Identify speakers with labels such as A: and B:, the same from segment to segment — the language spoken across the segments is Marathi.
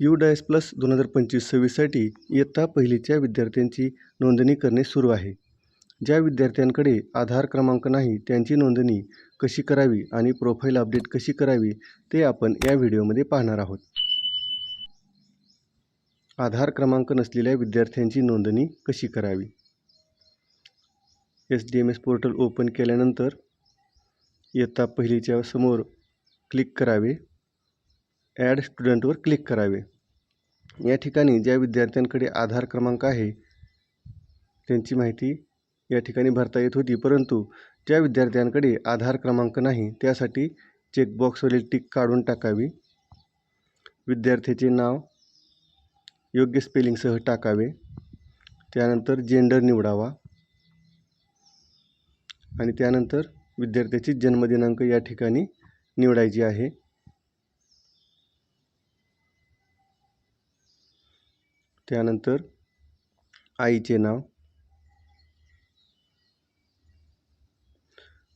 A: यू डायस प्लस दोन हजार पंचवीस सव्वीससाठी इयत्ता पहिलीच्या विद्यार्थ्यांची नोंदणी करणे सुरू आहे. ज्या विद्यार्थ्यांकडे आधार क्रमांक नाही त्यांची नोंदणी कशी करावी आणि प्रोफाईल अपडेट कशी करावी ते आपण या व्हिडिओमध्ये पाहणार आहोत. आधार क्रमांक नसलेल्या विद्यार्थ्यांची नोंदणी कशी करावी? S D M S portal open केल्यानंतर इयत्ता पहिलीच्या समोर क्लिक करावे. ॲड स्टुडंटवर क्लिक करावे. या ठिकाणी ज्या विद्यार्थ्यांकडे आधार क्रमांक आहे त्यांची माहिती या ठिकाणी भरता येत होती. परंतु ज्या विद्यार्थ्यांकडे आधार क्रमांक नाही त्यासाठी चेकबॉक्सवरील टिक काढून टाकावी. विद्यार्थ्याचे नाव योग्य स्पेलिंगसह टाकावे. त्यानंतर जेंडर निवडावा. आणि त्यानंतर विद्यार्थ्याची जन्मदिनांक या ठिकाणी निवडायची आहे. त्यानंतर आईचे नाव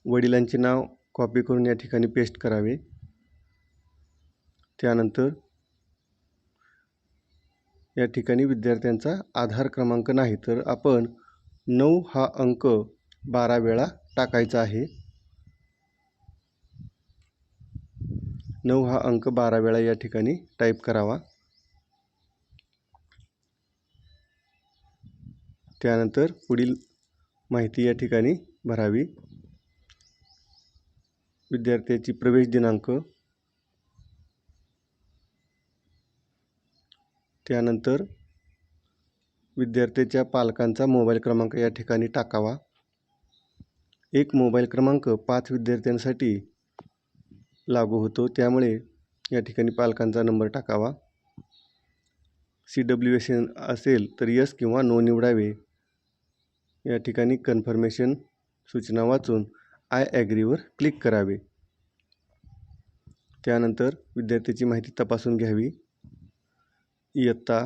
A: वडिलांचे नाव कॉपी करून या ठिकाणी पेस्ट करावे. त्यानंतर या ठिकाणी विद्यार्थ्यांचा आधार क्रमांक नाही तर आपण नऊ हा अंक बारा वेळा टाकायचा आहे. नऊ हा अंक बारा वेळा या ठिकाणी टाईप करावा. त्यानंतर पुढील माहिती या ठिकाणी भरावी. विद्यार्थ्याची प्रवेश दिनांक. त्यानंतर विद्यार्थ्याच्या पालकांचा मोबाईल क्रमांक या ठिकाणी टाकावा. एक मोबाईल क्रमांक पाच विद्यार्थ्यांसाठी लागू होतो त्यामुळे या ठिकाणी पालकांचा नंबर टाकावा. सी डब्ल्यू एस एन असेल तर यस किंवा नो निवडावे. या ठिकाणी कन्फर्मेशन सूचना वाचून आय ॲग्रीवर क्लिक करावे. त्यानंतर विद्यार्थ्याची माहिती तपासून घ्यावी. इयत्ता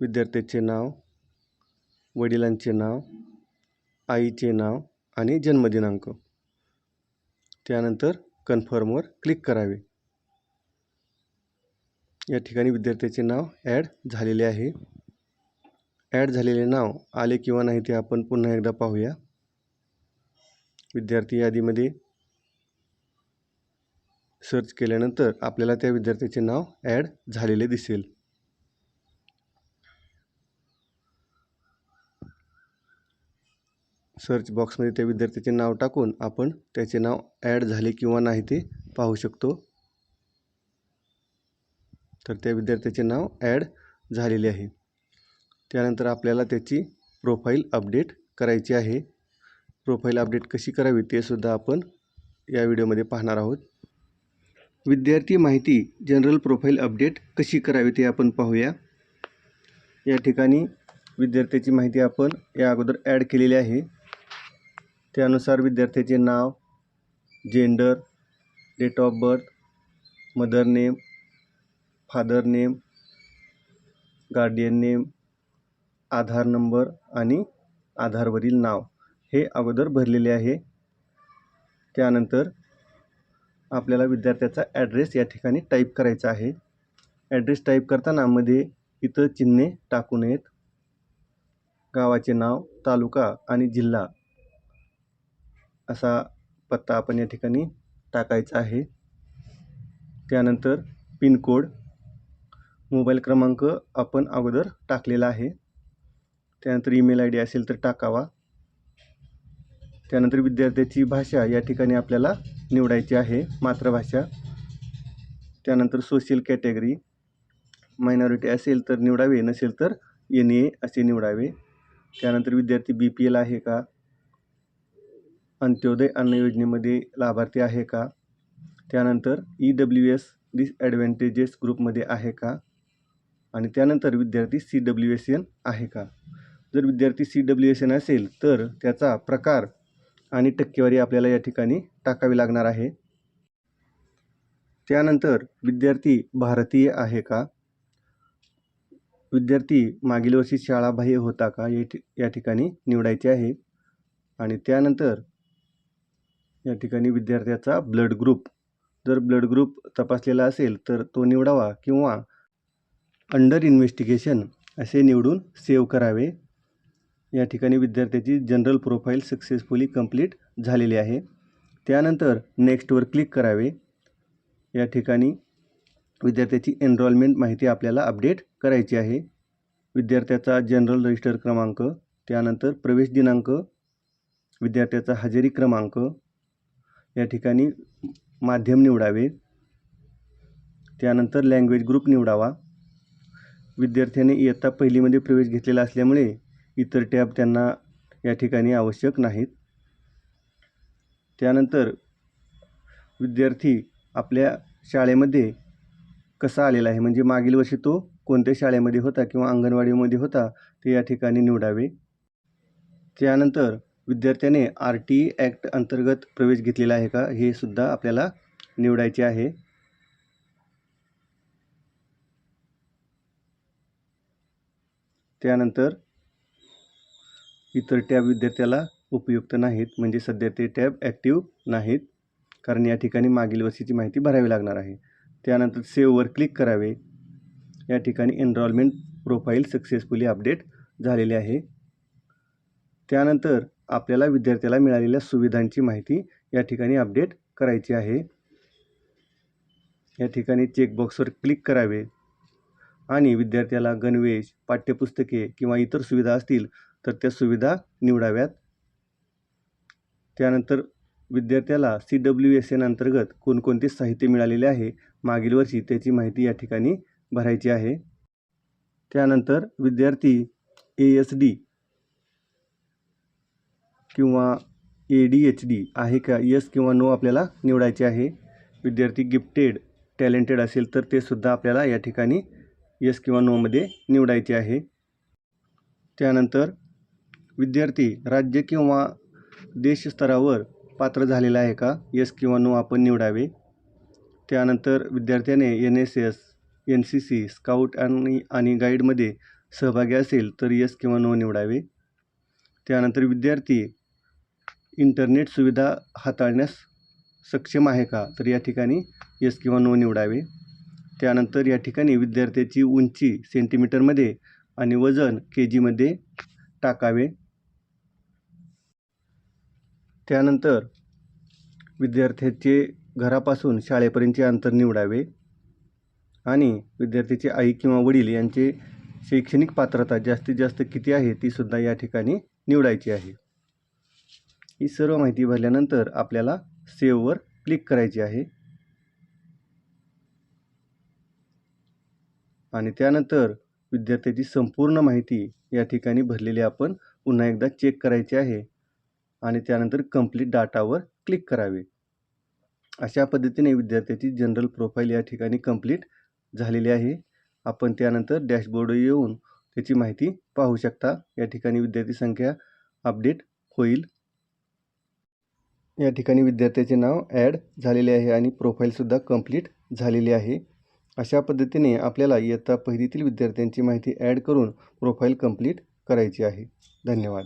A: विद्यार्थ्याचे नाव वडिलांचे नाव आईचे नाव आणि जन्मदिनांक. त्यानंतर कन्फर्मवर क्लिक करावे. या ठिकाणी विद्यार्थ्याचे नाव ॲड झालेले आहे. ॲड झालेले नाव आले किंवा नाही ते आपण पुन्हा एकदा पाहूया. विद्यार्थी यादीमध्ये सर्च केल्यानंतर आपल्याला त्या विद्यार्थ्याचे नाव ॲड झालेले दिसेल. सर्च बॉक्समध्ये त्या विद्यार्थ्याचे नाव टाकून आपण त्याचे नाव ॲड झाले किंवा नाही ते पाहू शकतो. तर त्या विद्यार्थ्याचे नाव ॲड झालेले आहे. त्यानंतर आपल्याला त्याची प्रोफाईल अपडेट करायची आहे. प्रोफाईल अपडेट कशी करावी ते सुद्धा आपण या व्हिडिओमध्ये पाहणार आहोत. विद्यार्थी माहिती जनरल प्रोफाईल अपडेट कशी करावी ते आपण पाहूया. या ठिकाणी विद्यार्थ्याची माहिती आपण या अगोदर ॲड केलेली आहे. त्यानुसार विद्यार्थ्याचे नाव gender date of birth mother name father name guardian name Aadhaar number आणि आधारवरील नाव हे अगोदर भरलेले आहे. त्यानंतर आपल्याला विद्यार्थ्याचा ॲड्रेस या ठिकाणी टाईप करायचा आहे. ॲड्रेस टाईप करताना मध्ये इथं चिन्हे टाकू नयेत. गावाचे नाव तालुका आणि जिल्हा असा पत्ता आपण या ठिकाणी टाकायचा आहे. त्यानंतर पिनकोड मोबाईल क्रमांक आपण अगोदर टाकलेला आहे. त्यानंतर ईमेल आय डी असेल तर टाकावा. त्यानंतर विद्यार्थ्याची भाषा या ठिकाणी आपल्याला निवडायची आहे मातृभाषा. त्यानंतर सोशल कॅटेगरी मायनॉरिटी असेल तर निवडावे नसेल तर एन ए असे निवडावे. त्यानंतर विद्यार्थी बी पी एल आहे का? अंत्योदय अन्न योजनेमध्ये लाभार्थी आहे का? त्यानंतर ई डब्ल्यू एस डिसॲडव्हान्टेजेस ग्रुपमध्ये आहे का? आणि त्यानंतर विद्यार्थी सी डब्ल्यू एस एन आहे का? जर विद्यार्थी सी डब्ल्यू एस एन असेल तर त्याचा प्रकार आणि टक्केवारी आपल्याला या ठिकाणी टाकावी लागणार आहे. त्यानंतर विद्यार्थी भारतीय आहे का? विद्यार्थी मागील वर्षी शाळाबाह्य होता का? या ठि या ठिकाणी निवडायचे आहे. आणि त्यानंतर या ठिकाणी विद्यार्थ्याचा ब्लड ग्रुप. जर ब्लड ग्रुप तपासलेला असेल तर तो निवडावा किंवा अंडर इन्व्हेस्टिगेशन असे निवडून सेव्ह करावे. या ठिकाणी विद्यार्थ्याची जनरल प्रोफाईल सक्सेसफुली कंप्लीट झालेली आहे. त्यानंतर नेक्स्टवर क्लिक करावे. या ठिकाणी विद्यार्थ्याची एनरॉलमेंट माहिती आपल्याला अपडेट करायची आहे. विद्यार्थ्याचा जनरल रजिस्टर क्रमांक त्यानंतर प्रवेश दिनांक विद्यार्थ्याचा हजेरी क्रमांक या ठिकाणी माध्यम निवडावे. त्यानंतर लँग्वेज ग्रुप निवडावा. विद्यार्थ्याने इयत्ता पहिलीमध्ये प्रवेश घेतलेला असल्यामुळे इतर टॅब त्यांना या ठिकाणी आवश्यक नाहीत. त्यानंतर विद्यार्थी आपल्या शाळेमध्ये कसा आलेला आहे? म्हणजे मागील वर्षी तो कोणत्या शाळेमध्ये होता किंवा अंगणवाडीमध्ये होता ते या ठिकाणी निवडावे. त्यानंतर विद्यार्थ्याने आर टी ॲक्ट अंतर्गत प्रवेश घेतलेला आहे का? हे सुद्धा आपल्याला निवडायचे आहे. त्यानंतर इतर टॅब विद्यार्थ्याला उपयुक्त नाहीत. म्हणजे सध्या ते टॅब ॲक्टिव्ह नाहीत. कारण या ठिकाणी मागील वर्षीची माहिती भरावी लागणार आहे. त्यानंतर सेववर क्लिक करावे. या ठिकाणी एनरॉलमेंट प्रोफाईल सक्सेसफुली अपडेट झालेले आहे. त्यानंतर आपल्याला विद्यार्थ्याला मिळालेल्या सुविधांची माहिती या ठिकाणी अपडेट करायची आहे. या ठिकाणी चेकबॉक्सवर क्लिक करावे. आणि विद्यार्थ्याला गणवेश पाठ्यपुस्तके किंवा इतर सुविधा असतील तर त्या सुविधा निवडाव्यात. त्यानंतर विद्यार्थ्याला सी डब्ल्यू एस एन अंतर्गत कोणकोणते साहित्य मिळालेले आहे मागील वर्षी त्याची माहिती या ठिकाणी भरायची आहे. त्यानंतर विद्यार्थी ए एस डी किंवा ए डी एच डी आहे का यस किंवा नो आपल्याला निवडायचे आहे. विद्यार्थी गिफ्टेड टॅलेंटेड असेल तर ते सुद्धा आपल्याला या ठिकाणी यस किंवा नोमध्ये निवडायचे आहे. त्यानंतर विद्यार्थी राज्य किंवा देश स्तरावर पात्र झालेला आहे का? यस किंवा नो आपण निवडावे. त्यानंतर विद्यार्थ्याने N S S N C C scout आणि आणि गाईडमध्ये सहभागी असेल तर यस किंवा नो निवडावे. त्यानंतर विद्यार्थी इंटरनेट सुविधा हाताळण्यास सक्षम आहे का? तर या ठिकाणी यस किंवा नो निवडावे. त्यानंतर या ठिकाणी विद्यार्थ्याची उंची सेंटीमीटरमध्ये आणि वजन के जीमध्ये टाकावे. त्यानंतर विद्यार्थ्याचे घरापासून शाळेपर्यंतचे अंतर निवडावे आणि विद्यार्थ्याची आई किंवा वडील यांचे शैक्षणिक पात्रता जास्तीत जास्त किती आहे ती सुद्धा या ठिकाणी निवडायची आहे. ही सर्व माहिती भरल्यानंतर आपल्याला सेव्हवर क्लिक करायची आहे. आणि त्यानंतर विद्यार्थ्याची संपूर्ण माहिती या ठिकाणी भरलेली आपण पुन्हा एकदा चेक करायची आहे. आणि त्यानंतर कंप्लीट डाटावर क्लिक करावे. अशा पद्धतीने विद्यार्थ्याची जनरल प्रोफाईल या ठिकाणी कंप्लीट झालेली आहे. आपण त्यानंतर डॅशबोर्ड येऊन त्याची माहिती पाहू शकता. या ठिकाणी विद्यार्थी संख्या अपडेट होईल. या ठिकाणी विद्यार्थ्याचे नाव ॲड झालेले आहे आणि प्रोफाईलसुद्धा कंप्लीट झालेली आहे. अशा पद्धतीने आपल्याला इयत्ता पहिलीतील विद्यार्थ्यांची माहिती ॲड करून प्रोफाईल कंप्लीट करायची आहे. धन्यवाद.